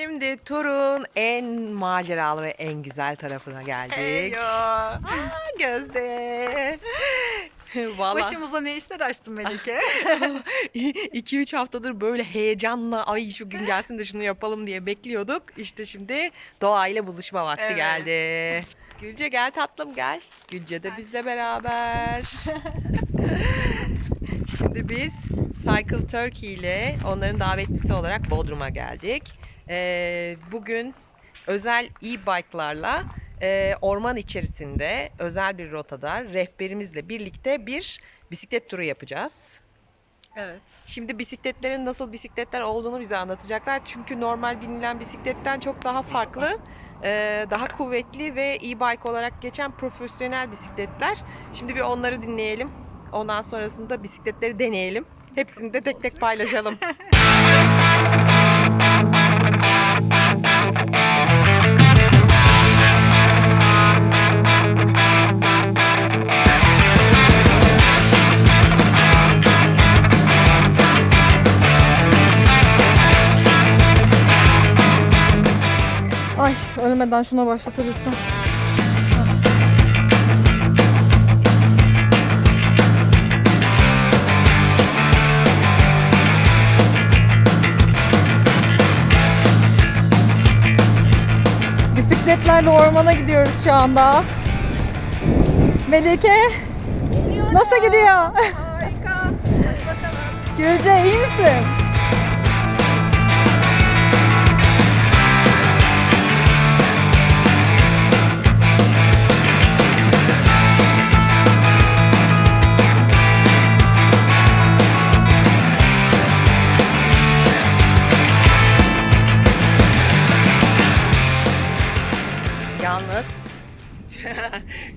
Şimdi turun en maceralı ve en güzel tarafına geldik. Heyo. Aa, Gözde. Vallahi Başımıza ne işler açtın Melike? 2-3 haftadır böyle heyecanla ay şu gün gelsin de şunu yapalım diye bekliyorduk. İşte şimdi doğayla buluşma vakti Evet. geldi. Gülce gel tatlım gel. Gülce de bizle beraber. Şimdi biz Cycle Turkey ile onların davetlisi olarak Bodrum'a geldik. Ee, bugün özel e-bike'larla e, orman içerisinde özel bir rotada rehberimizle birlikte bir bisiklet turu yapacağız. evet. Şimdi bisikletlerin nasıl bisikletler olduğunu bize anlatacaklar. Çünkü normal binilen bisikletten çok daha farklı, e, daha kuvvetli ve e-bike olarak geçen profesyonel bisikletler. Şimdi bir onları dinleyelim. Ondan sonrasında bisikletleri deneyelim. Hepsini de tek tek paylaşalım. ölmeden şuna başlatabilirsem. Bisikletlerle ormana gidiyoruz şu anda. Melike nasıl gidiyor? Harika. Gülce iyi misin? Yalnız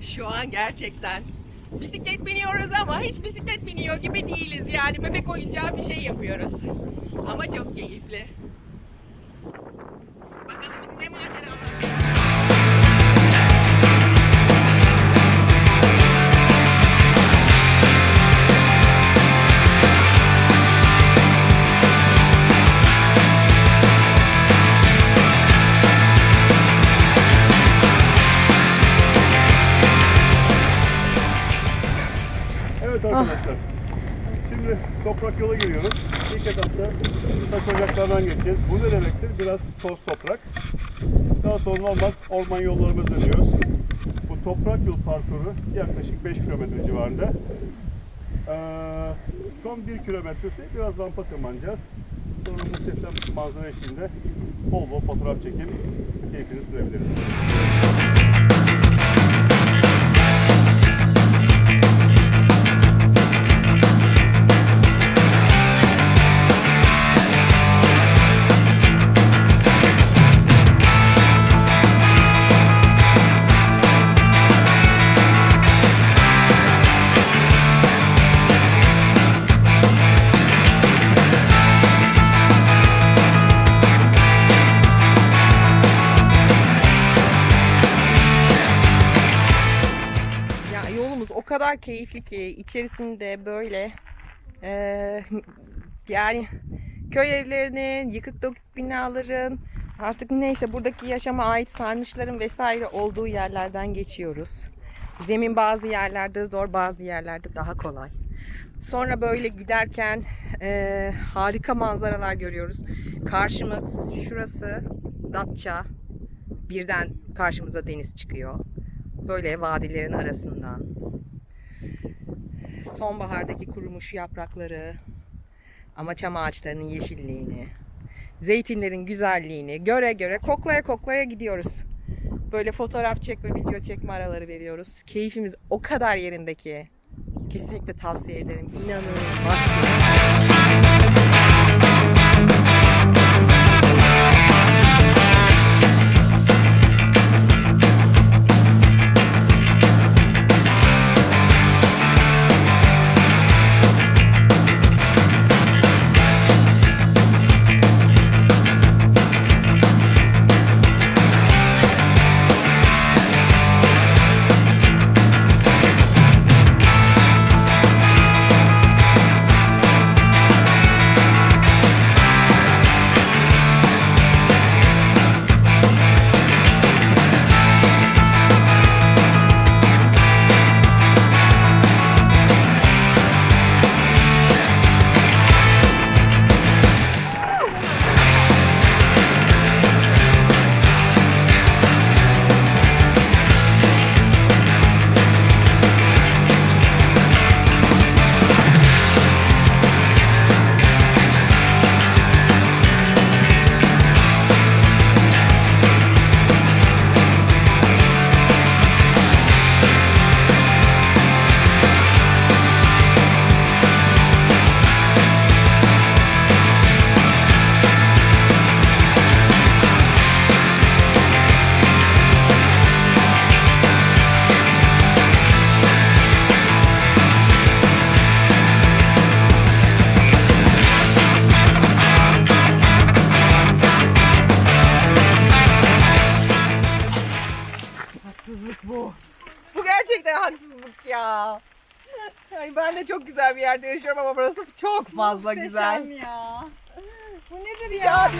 şu an gerçekten bisiklet biniyoruz ama hiç bisiklet biniyor gibi değiliz. Yani bebek oyuncağı bir şey yapıyoruz. Ama çok keyifli. Bakalım bizi ne toprak yola giriyoruz. İlk etapta taş ocaklardan geçeceğiz. Bu ne demektir? Biraz toz toprak. Daha sonra normal orman yollarımız dönüyoruz. Bu toprak yol parkuru yaklaşık 5 kilometre civarında. Ee, son 1 kilometresi biraz rampa tırmanacağız. Sonra muhteşem manzara eşliğinde bol bol fotoğraf çekip keyfini sürebiliriz. Yolumuz o kadar keyifli ki içerisinde böyle eee, yani köy evlerinin, yıkık dökük binaların artık neyse buradaki yaşama ait sarnıçların vesaire olduğu yerlerden geçiyoruz. Zemin bazı yerlerde zor, bazı yerlerde daha kolay. Sonra böyle giderken eee, harika manzaralar görüyoruz. Karşımız şurası Datça. Birden karşımıza deniz çıkıyor böyle vadilerin arasından sonbahardaki kurumuş yaprakları ama çam ağaçlarının yeşilliğini zeytinlerin güzelliğini göre göre koklaya koklaya gidiyoruz. Böyle fotoğraf çekme, video çekme araları veriyoruz. Keyfimiz o kadar yerinde ki kesinlikle tavsiye ederim. İnanılmaz. keyifli. haksızlık bu. Bu gerçekten haksızlık ya. Ay ben de çok güzel bir yerde yaşıyorum ama burası çok fazla Muhteşem güzel. ya. Bu nedir ya? ya.